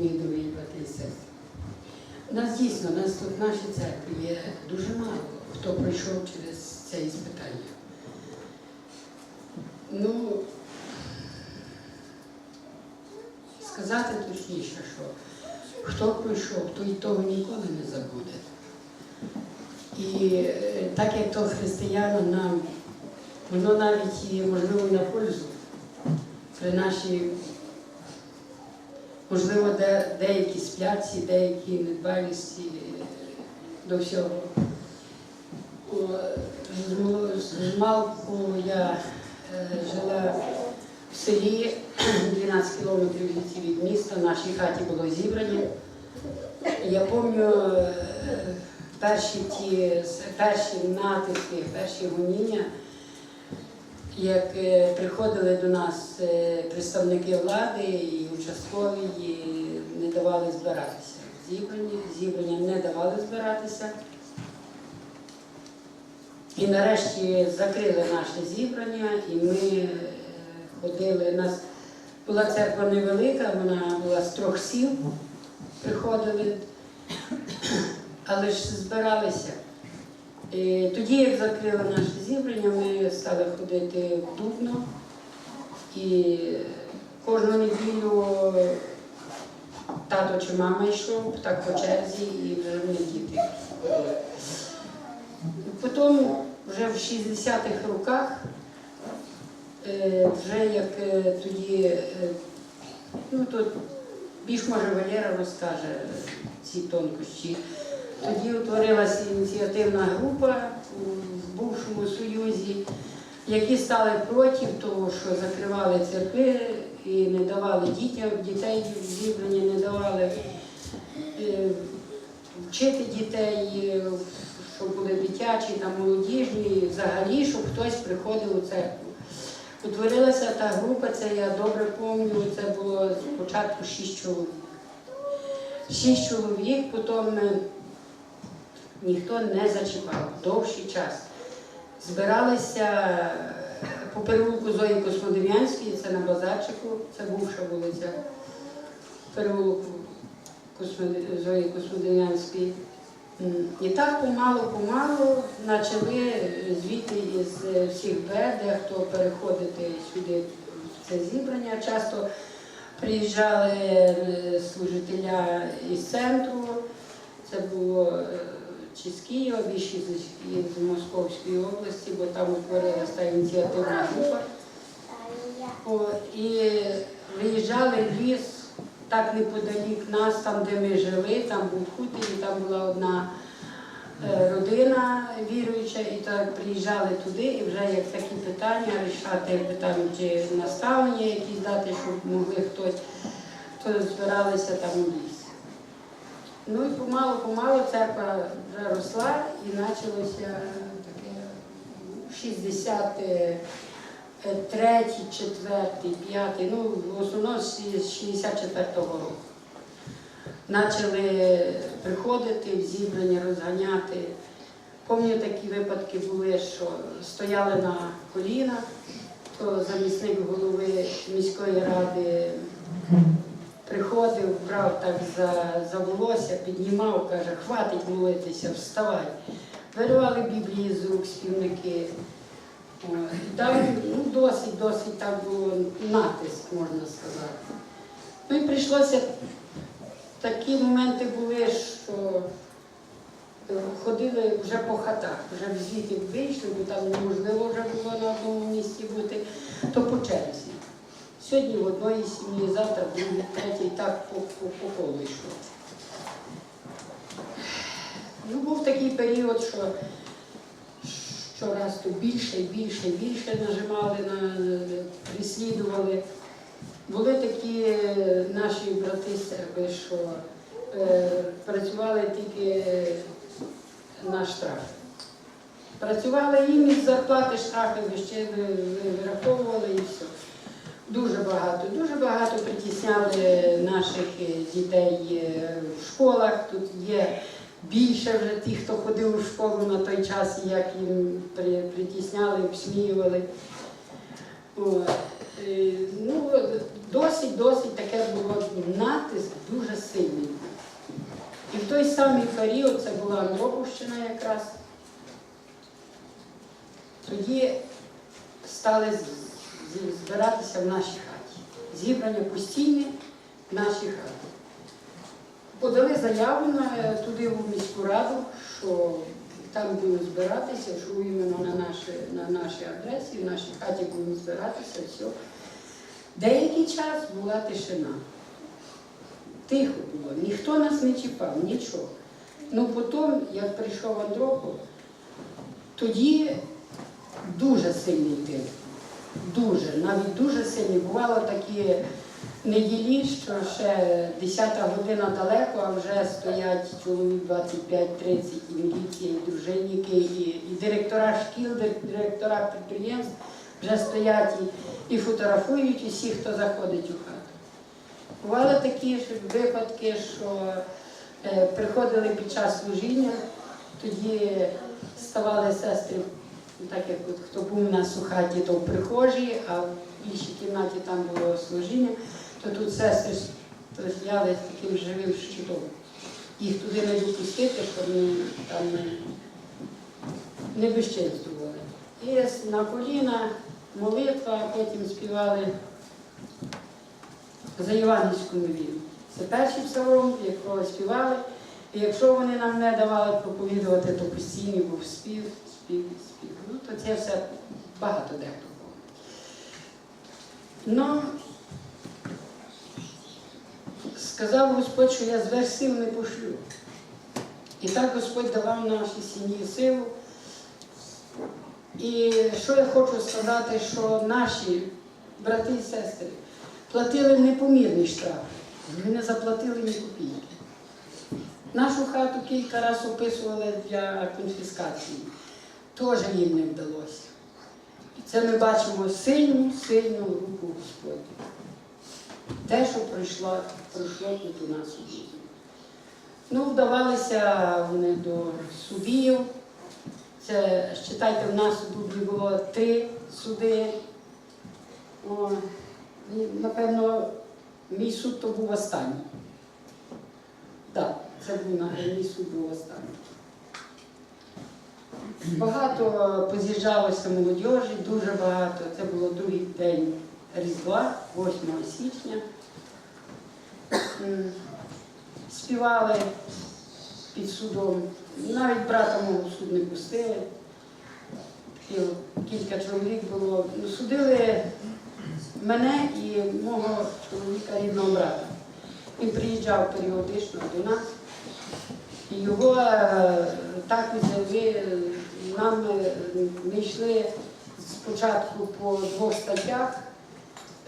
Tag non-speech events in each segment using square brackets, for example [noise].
мої дорогі брати і сестри. Нас дійсно, нас тут в нашій церкві є дуже мало, хто пройшов через це іспитання. Ну, сказати точніше, що хто пройшов, той того ніколи не забуде. І е, так як то християнам нам, воно навіть можливо на пользу при нашій, можливо, де, деякі спляці, деякі недбалісті е, до всього. З малку я е, жила в селі [clears throat] 12 кілометрів від міста, в нашій хаті було зібрання. Я пам'ятаю е, перші ті перші натиски, перші гоніння, як е, приходили до нас е, представники влади і участкові, і не давали збиратися. Зібрані, зібрання не давали збиратися. І нарешті закрили наше зібрання, і ми е, ходили. У нас була церква невелика, вона була з трьох сіл, приходили, але ж збиралися. І тоді, як закрили наше зібрання, ми стали ходити в Дубно. І кожну неділю тато чи мама йшов, так по черзі, і вже ми діти ходили. Потім вже в 60-х роках, е, вже як е, тоді, е, ну тут більш може Валера розкаже ці тонкощі. Тоді утворилася ініціативна група в бувшому Союзі, які стали проти того, що закривали церкви і не давали дітям, дітей в зібрання, не давали е, вчити дітей, щоб були дитячі та молодіжні, взагалі, щоб хтось приходив у церкву. Утворилася та група, це я добре пам'ятаю, це було спочатку шість чоловік. Шість чоловік, потім ніхто не зачіпав довший час. Збиралися е, по переулку Зої Космодем'янської, це на базарчику, це бувша вулиця переулку Зої Космодем'янської. І так помалу-помалу почали звідти із е, всіх Б, дехто переходити сюди в це зібрання. Часто приїжджали е, служителя із центру, це було чи з Києва, більше з, Московської області, бо там утворилася та ініціативна група. І виїжджали в ліс так неподалік нас, там, де ми жили, там був хутір, там була одна е, родина віруюча, і так приїжджали туди, і вже як такі питання рішати питання, чи наставлення якісь дати, щоб могли хтось, то збиралися там у лісі. Ну і помалу-помалу церква вже росла і почалося таке 60 третій, четвертий, п'ятий, ну в основному з 64-го року. Почали приходити в зібрання, розганяти. Пам'ятаю, такі випадки були, що стояли на колінах, то замісник голови міської ради приходив, брав так за, за волосся, піднімав, каже, хватить молитися, вставай. Виривали Біблії з рук співники. Там ну, досить, досить так було натиск, можна сказати. Ну і прийшлося, такі моменти були, що е, ходили вже по хатах, вже в звіті вийшли, бо там неможливо вже було на одному місці бути, то по черзі. Сьогодні в одної сім'ї, завтра в другій, третій, так по, по, по колу йшло. Ну, був такий період, що щораз то більше і більше і більше нажимали, на, прислідували. Були такі е, наші брати серби, що е, працювали тільки на штраф. Працювали їм із зарплати штрафи ще вираховували і все. Дуже багато, дуже багато притісняли наших е, дітей е, в школах. Тут є більше вже ті, хто ходив у школу на той час, як їм притісняли, обсміювали. Е, Ну, досить-досить таке було натиск дуже сильний. І в той самий період, це була Андропущина якраз, тоді стали збиратися в нашій хаті. Зібрання постійні в нашій хаті. Подали заяву на, туди в міську раду, що там будемо збиратися, що іменно на, наші, на нашій адресі, в нашій хаті будемо збиратися, все. Деякий час була тишина. Тихо було, ніхто нас не чіпав, нічого. Ну потім, як прийшов Андропов, тоді дуже сильний тиск. Дуже, навіть дуже сильний. Бувало такі неділі, що ще 10 година далеко, а вже стоять чоловік 25-30 і міліція, і дружинники, і, і директора шкіл, директора підприємств вже стоять і, і фотографують усіх, хто заходить у хату. Бували такі ж випадки, що е, приходили під час служіння, тоді ставали сестри, так як от хто був у нас у хаті, то в прихожій, а в іншій кімнаті там було служіння, то тут сестри стояли з таким живим щитом. Їх туди не допустити, щоб не, там не, не безчинствували. І на коліна молитва, а потім співали за Іванівську новину. Це перший псалом, якого співали. І якщо вони нам не давали проповідувати, то постійно був спів, спів, спів. Ну, то це все багато дехто було. Ну, сказав Господь, що я зверх сил не пошлю. І так Господь давав нашій сім'ї силу. І що я хочу сказати, що наші брати і сестри платили непомірні штрафи. Ми не заплатили ні копійки. Нашу хату кілька разів описували для конфіскації. Теж їм не вдалося. І це ми бачимо сильну, сильну руку Господню. Те, що пройшло, пройшло тут у нас у житті. Ну, вдавалися вони до судів. Це, считайте, в нас у було три суди. О, напевно, мій суд то був останній. Так, це був мій суд був останній. Багато поз'їжджалося молодіжі, дуже багато. Це було другий день Різдва, 8 січня. Співали під судом. Навіть брата мого суд не пустили. Кілька чоловік було. Ну, Судили мене і мого чоловіка рідного брата. Він приїжджав періодично до нас. Його е, так взяли, нам е, ми йшли спочатку по двох статтях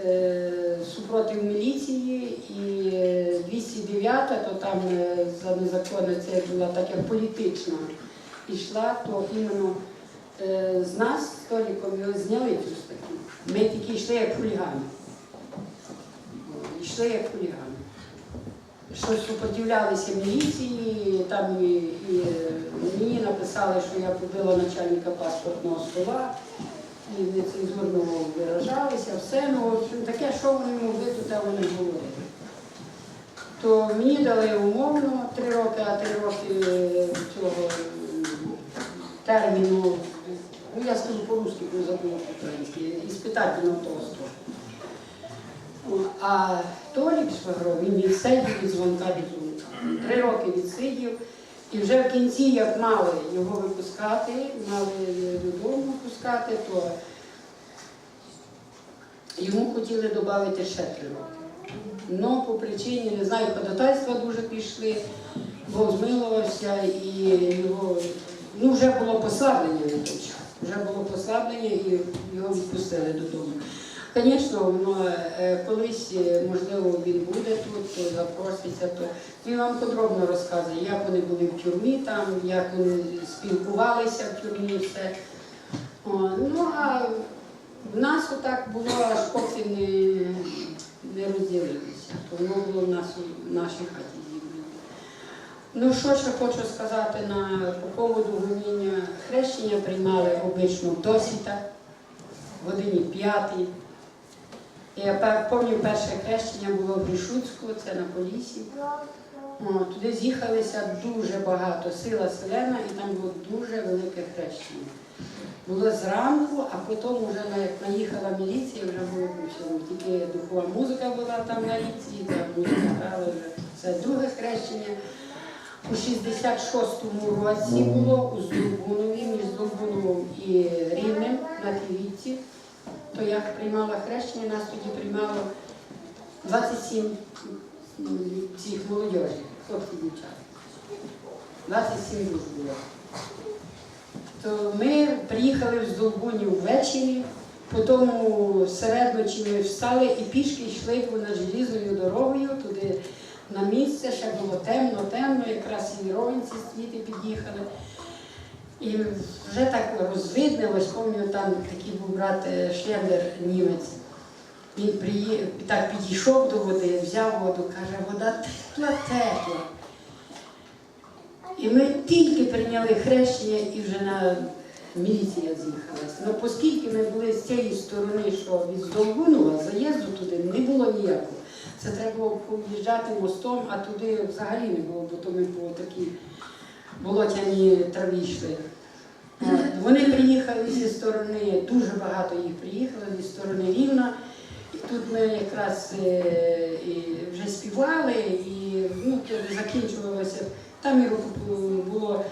е, супротив міліції і е, 209, то там е, за незаконне це була так як політична ішла, то іменно е, з нас з Толіком його зняли цю статтю. Ми тільки йшли як хулігани. Йшли як хулігани що супротивлялися міліції, там і, і мені написали, що я побила начальника паспортного стола, і нецензурно виражалися, все, ну таке, що вони могли, то те вони говорили. То мені дали умовно три роки, а три роки е, цього терміну, ну я скажу по-русски, бо забула по-українськи, іспитательного того строку. О, А Толік Швагро, він відсидів від дзвонка до дзвонка. Три роки відсидів. І вже в кінці, як мали його випускати, мали додому випускати, то йому хотіли додати ще три роки. Ну, по причині, не знаю, ходатайства дуже пішли, Бог змилувався і його, ну вже було послаблення на той час. Вже було послаблення і його відпустили додому. Звісно, воно е, колись, е, можливо, він буде тут, то запроситься, то він вам подробно розказує, як вони були в тюрмі там, як вони спілкувалися в тюрмі, все. О, ну, а в нас отак було, аж поки не, не розділилися. То воно було в нас в нашій хаті. Ну, що ще хочу сказати на, по поводу гоніння. Хрещення приймали обично в досвіта, в годині п'ятій. Я пам'ятаю, перше хрещення було в Рішуцьку, це на Полісі. Туди з'їхалися дуже багато, сила селена, і там було дуже велике хрещення. Було зранку, а потім вже як наїхала міліція, вже було всьому. Тільки духова музика була там на річці, і там музика грала вже. Це друге хрещення. У 66-му році було у Здолбунові, між Здолбуновим і Рівнем на річці. То я приймала хрещення, нас тоді приймало 27 цих молодежі, хлопців дівчат. 27 душ було. То ми приїхали в Здолбунів ввечері, потім середночі ми встали і пішки йшли понад желізною дорогою туди на місце, ще було темно, темно, якраз і ровенці світи під'їхали. І вже так розвиднилось, пам'ятаю, там такий був брат е, Шлендер німець. Він приї... так підійшов до води, взяв воду, каже, вода тепла, тепла. І ми тільки прийняли хрещення і вже на міліція з'їхалася. Ну, оскільки ми були з цієї сторони, що від Здолбунова, заїзду туди не було ніякого. Це треба було поїжджати мостом, а туди взагалі не було, бо то ми по такій болотяній траві йшли. Вони приїхали зі сторони, дуже багато їх приїхало зі сторони Рівна. І тут ми якраз е, вже співали, і ну, закінчувалося. Там і було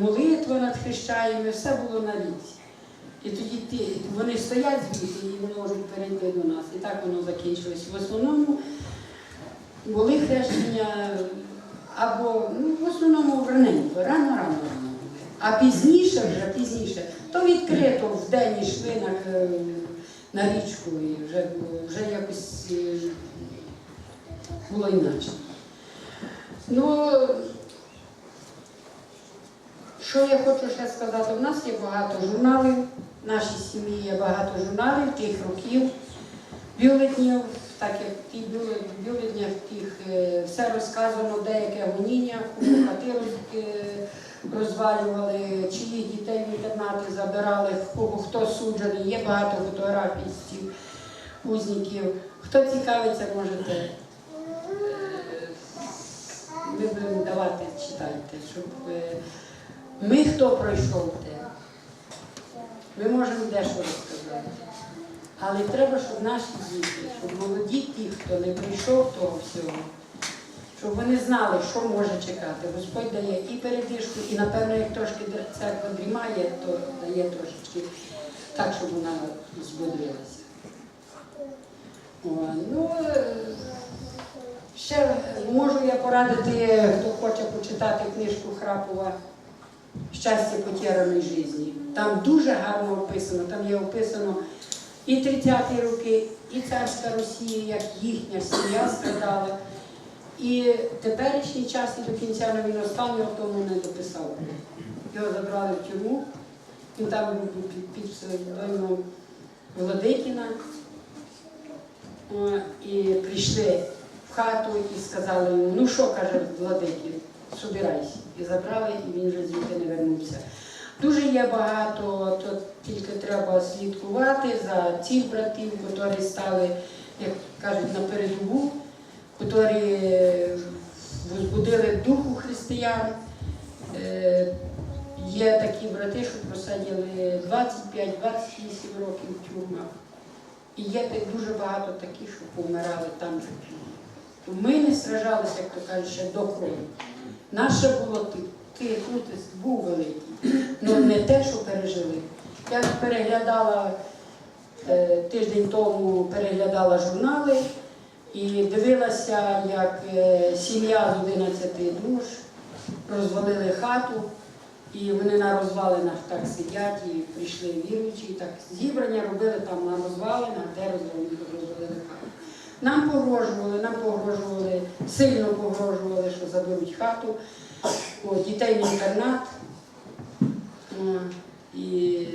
молитва над хрещаями, все було на ріці. І тоді ті, вони стоять звідти і можуть перейти до нас. І так воно закінчилось. В основному були хрещення або ну, в основному раненько, рано, рано, рано. А пізніше вже пізніше, то відкрито в день йшли на, е, на річку і вже, вже якось е, було інакше. Ну, що я хочу ще сказати? У нас є багато журналів, в нашій сім'ї є багато журналів тих років, бюлетнів, так як в бюле- бюлетнях тих е, все розказано, деяке гоніння, кому хати е, розвалювали, чиїх дітей в інтернати забирали, кого хто суджений, є багато фотографій з цих узників. Хто цікавиться, можете. е, Ми будемо давати, читайте, щоб ми хто пройшов те. Ми можемо дещо розказати. Але треба, щоб наші діти, щоб молоді ті, хто не прийшов того всього, щоб вони знали, що може чекати. Господь дає і передишку, і напевно, як трошки церква дрімає, то дає трошечки так, щоб вона збудрилася. О, ну, ще можу я порадити, хто хоче почитати книжку Храпова Щастя потеряної житті. Там дуже гарно описано, там є описано і 30-ті роки, і царська Росія, як їхня сім'я страдала. І теперішній час і до кінця не він останнього тому не дописав. Його забрали в тюрму, він там був під, псевдонімом Владикіна. І прийшли в хату і сказали йому, ну що, каже Владикін, собирайся. І забрали, і він вже звідти не вернувся. Дуже є багато, то тільки треба слідкувати за цих братів, які стали, як кажуть, на передову, які возбудили духу християн. Е, Є такі брати, що просиділи 25-28 років в тюрмах. І є дуже багато таких, що помирали там же. То Ми не сражалися, як то кажуть, ще до крові. Наше було ти, ти був великий, але не те, що пережили. Я переглядала е, тиждень тому переглядала журнали і дивилася, як е, сім'я з 11 душ розвалили хату, і вони на розвалинах так сидять і прийшли віруючі, і так зібрання робили там на розвалинах, де розвалили хату. Нам погрожували, нам погрожували, сильно погрожували, що заберуть хату, О, дітей в інтернат. І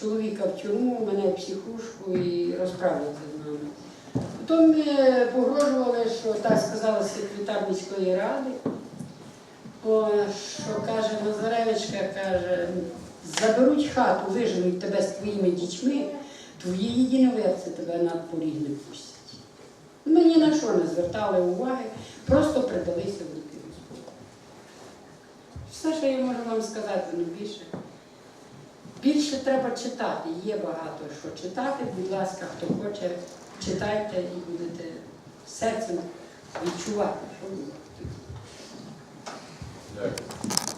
чоловіка в тюрму, мене в психушку і розправляться з нами. Потім е, погрожували, що так сказала секретар міської ради, що каже Назаревичка, каже, заберуть хату, виженуть тебе з твоїми дітьми, твої єдиноверці тебе на поріг не пустять. Ми ні на що не звертали уваги, просто придалися в руки. Все, що я можу вам сказати, не більше. Більше треба читати, є багато що читати. Будь ласка, хто хоче, читайте і будете серцем відчувати, що ви. Дякую.